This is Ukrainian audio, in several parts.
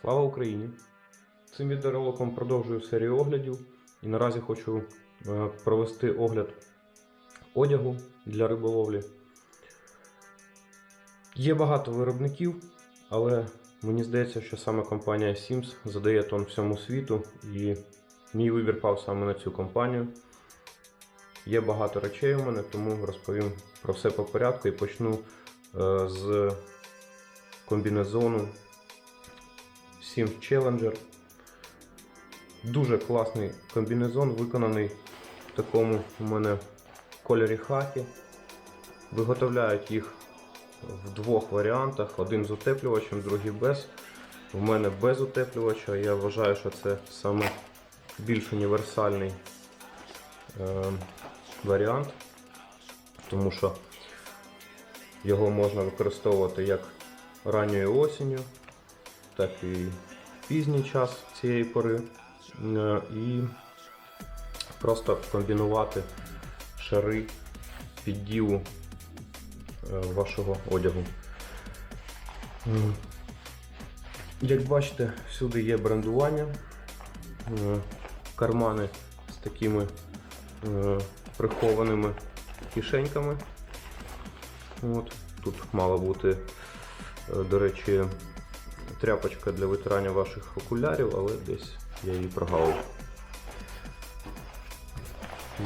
Слава Україні! Цим відеороликом продовжую серію оглядів і наразі хочу е, провести огляд одягу для риболовлі. Є багато виробників, але мені здається, що саме компанія Sims задає тон всьому світу, і мій вибір пав саме на цю компанію. Є багато речей у мене, тому розповім про все по порядку і почну е, з комбінезону Sims Challenger. Дуже класний комбінезон, виконаний в такому у мене кольорі хакі. Виготовляють їх в двох варіантах: один з утеплювачем, другий без. У мене без утеплювача. Я вважаю, що це саме більш універсальний е, варіант, тому що його можна використовувати як ранньою осінню, так і пізній час цієї пори. Е, І просто комбінувати шари піддіву е, вашого одягу. Як бачите, всюди є брендування, е, кармани з такими прихованими кишеньками. От. Тут мала бути, до речі, тряпочка для витирання ваших окулярів, але десь я її прогавив.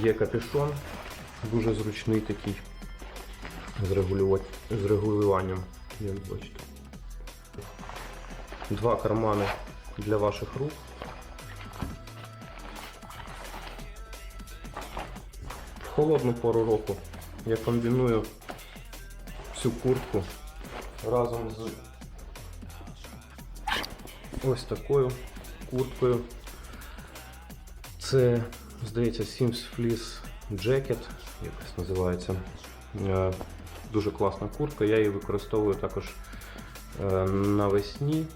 Є капюшон, дуже зручний такий з, регулюва- з регулюванням, як бачите. Два кармани для ваших рук. В холодну пору року я комбіную цю куртку разом з ось такою курткою. Це, здається, Sims Fleece Jacket, якось називається. Е, Дуже класна куртка, я її використовую також е, навесні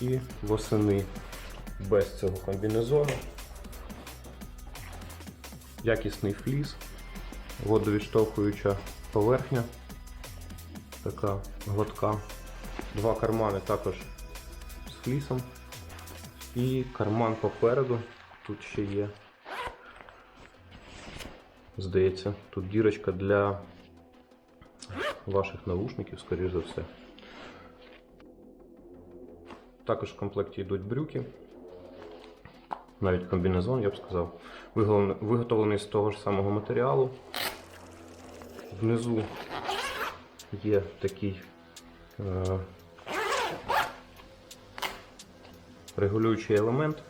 і восени без цього комбінезону. Якісний фліс, водовідштовхуюча поверхня, така гладка. Два кармани також з флісом. І карман попереду тут ще є. Здається, тут дірочка для ваших навушників, скоріш за все. Також в комплекті йдуть брюки. Навіть комбінезон, я б сказав. Виготовлений з того ж самого матеріалу. Внизу є такий е, регулюючий елемент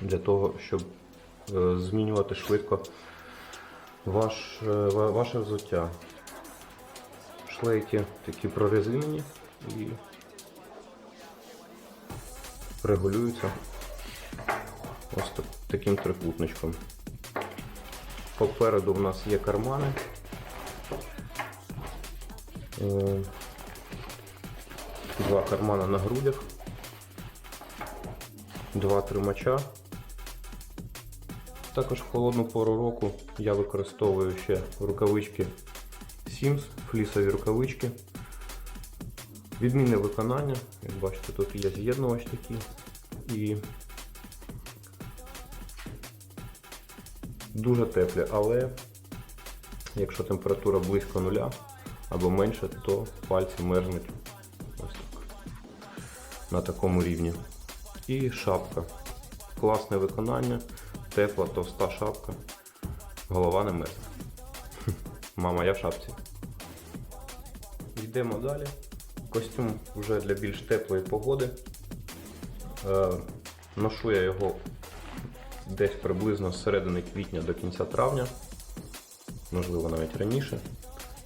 для того, щоб е, змінювати швидко ваш, е, ваше взуття. Шлейки такі прорезинені і регулюються ось таким трикутничком. Попереду в нас є кармани. Е, Два кармани на грудях, два тримача. Також в холодну пору року я використовую ще рукавички Sims, флісові рукавички. Відмінне виконання, як бачите, тут є з'єднувач такий. І дуже теплі, але якщо температура близько нуля або менше, то пальці мерзнуть ось так, на такому рівні. І шапка. Класне виконання, тепла, товста шапка. Голова не мерзне. Мама, я в шапці. Йдемо далі. Костюм вже для більш теплої погоди. Е, ношу я його десь приблизно з середини квітня до кінця травня, можливо навіть раніше.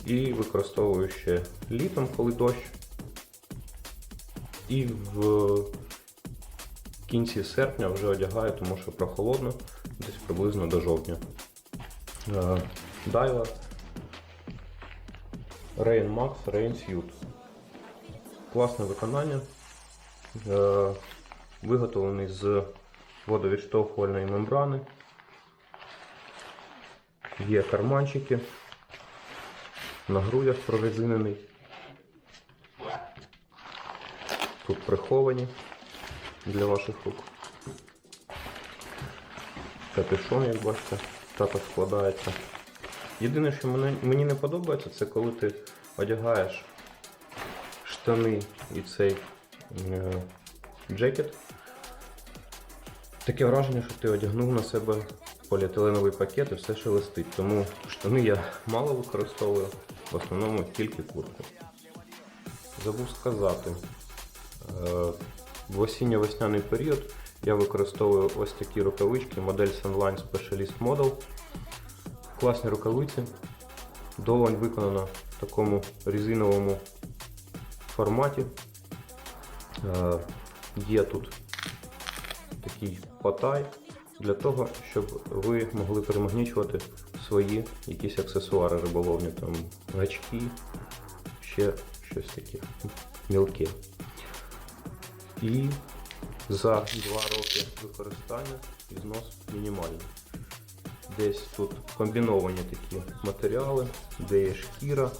І використовую ще літом, коли дощ. І в кінці серпня вже одягаю, тому що прохолодно, десь приблизно до жовтня. Е, Дайла Rain Max Rain Suit. Класне виконання. Е, Виготовлений з водовідштовхувальної мембрани. Є карманчики. На грудях прорезинений. тут приховані для ваших рук. Капюшон, як бачите, також складається. Єдине, що мені не подобається, це коли ти одягаєш штани і цей е, джекет. Таке враження, що ти одягнув на себе поліетиленовий пакет і все шелестить. Тому штани я мало використовую, в основному тільки куртку. Забув сказати, е, в осінньо-весняний період я використовую ось такі рукавички, модель Sunline Specialist Model. Класні рукавиці. Долонь виконана в такому резиновому форматі. Е, Є тут такий потай для того, щоб ви могли перемагнічувати свої якісь аксесуари риболовні, там гачки, ще щось таке мілке. І за два роки використання ізнос мінімальний. Десь тут комбіновані такі матеріали, де є шкіра,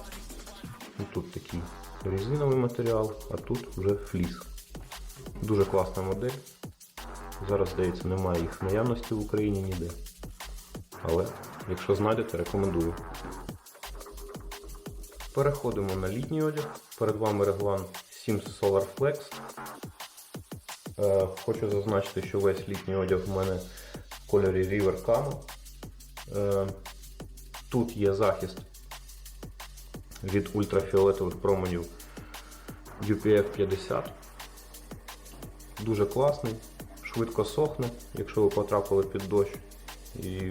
тут такий резиновий матеріал, а тут вже фліс. Дуже класна модель. Зараз, здається, немає їх наявності в Україні ніде. Але якщо знайдете, рекомендую. Переходимо на літній одяг. Перед вами реглан Sims Solar Flex. Е, Хочу зазначити, що весь літній одяг в мене в кольорі River Camo. Е, Тут є захист від ультрафіолетових променів UPF 50. Дуже класний, швидко сохне, якщо ви потрапили під дощ. І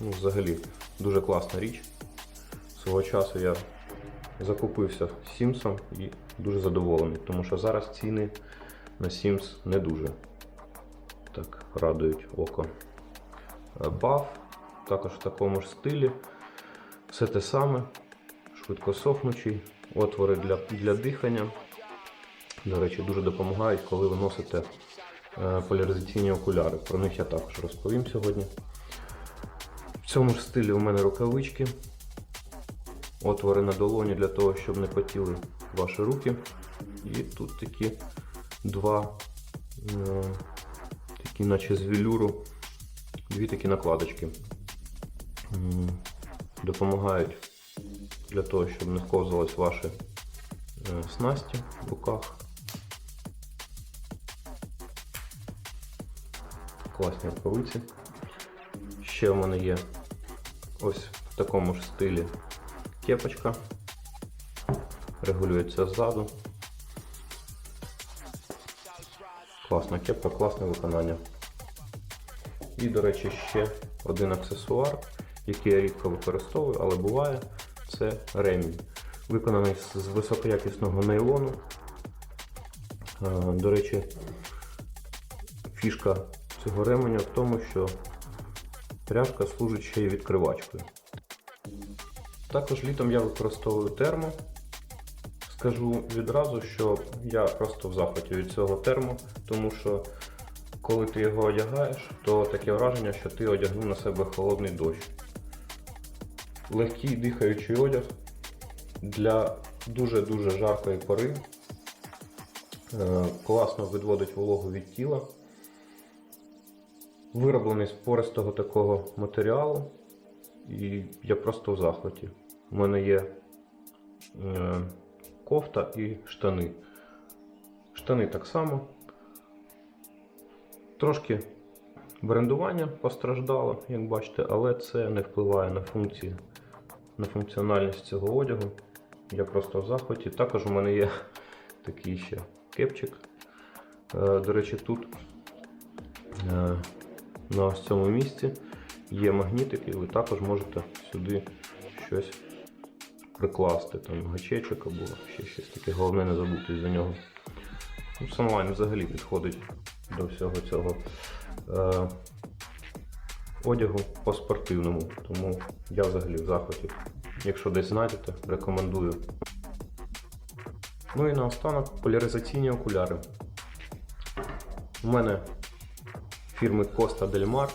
ну, взагалі дуже класна річ. Свого часу я закупився Сімсом і дуже задоволений, тому що зараз ціни на Sims не дуже так радують око. Е, Баф також в такому ж стилі. Все те саме, швидко сохнучий, отвори для, для дихання. До речі, дуже допомагають, коли ви носите е, поляризаційні окуляри. Про них я також розповім сьогодні. В цьому ж стилі у мене рукавички. Отвори на долоні для того, щоб не потіли ваші руки. І тут такі два, е, такі наче з велюру, дві такі накладочки. Допомагають для того, щоб не ковзались ваші е, снасті в руках. Класні рукавиці. Ще в мене є ось в такому ж стилі кепочка. Регулюється ззаду. Класна кепка, класне виконання. І, до речі, ще один аксесуар, який я рідко використовую, але буває, це ремінь. Виконаний з високоякісного нейлону. Е, До речі, фішка цього ременя в тому, що пряжка служить ще й відкривачкою. Також літом я використовую термо. Скажу відразу, що я просто в захваті від цього термо, тому що коли ти його одягаєш, то таке враження, що ти одягнув на себе холодний дощ. Легкий дихаючий одяг для дуже-дуже жаркої пори. Е, Класно відводить вологу від тіла. Вироблений з пористого такого матеріалу. І я просто в захваті. У мене є е, кофта і штани. Штани так само. Трошки брендування постраждало, як бачите, але це не впливає на функції, на функціональність цього одягу. Я просто в захваті. Також у мене є такий ще кепчик. Е, До речі, тут е, на цьому місці є магнітик, і ви також можете сюди щось прикласти, там гачечок або ще щось таке. Головне не забути за нього. Ну, Sunline взагалі підходить до всього цього е, одягу по-спортивному, тому я взагалі в захваті. Якщо десь знайдете, рекомендую. Ну і наостанок поляризаційні окуляри. У мене фірми Costa Del Mar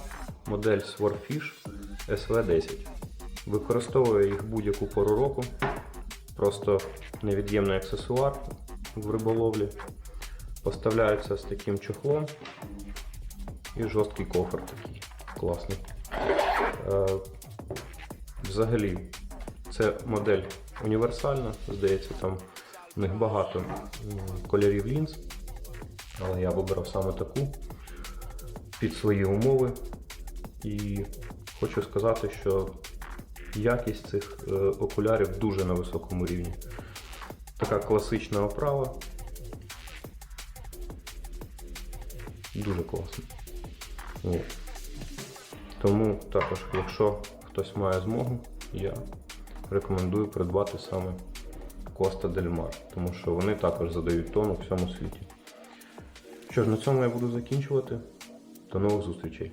модель Swordfish SV10. Використовую їх будь-яку пору року. Просто невід'ємний аксесуар в риболовлі. Поставляються з таким чохлом і жорсткий кофр такий класний. Е, Взагалі, це модель універсальна, здається, там в них багато кольорів лінз, але я вибрав саме таку під свої умови. І хочу сказати, що якість цих е, окулярів дуже на високому рівні. Така класична оправа. Дуже класно. От. Тому також, якщо хтось має змогу, я рекомендую придбати саме Коста Дель Мар, тому що вони також задають тон у всьому світі. Що ж, на цьому я буду закінчувати. До нових зустрічей.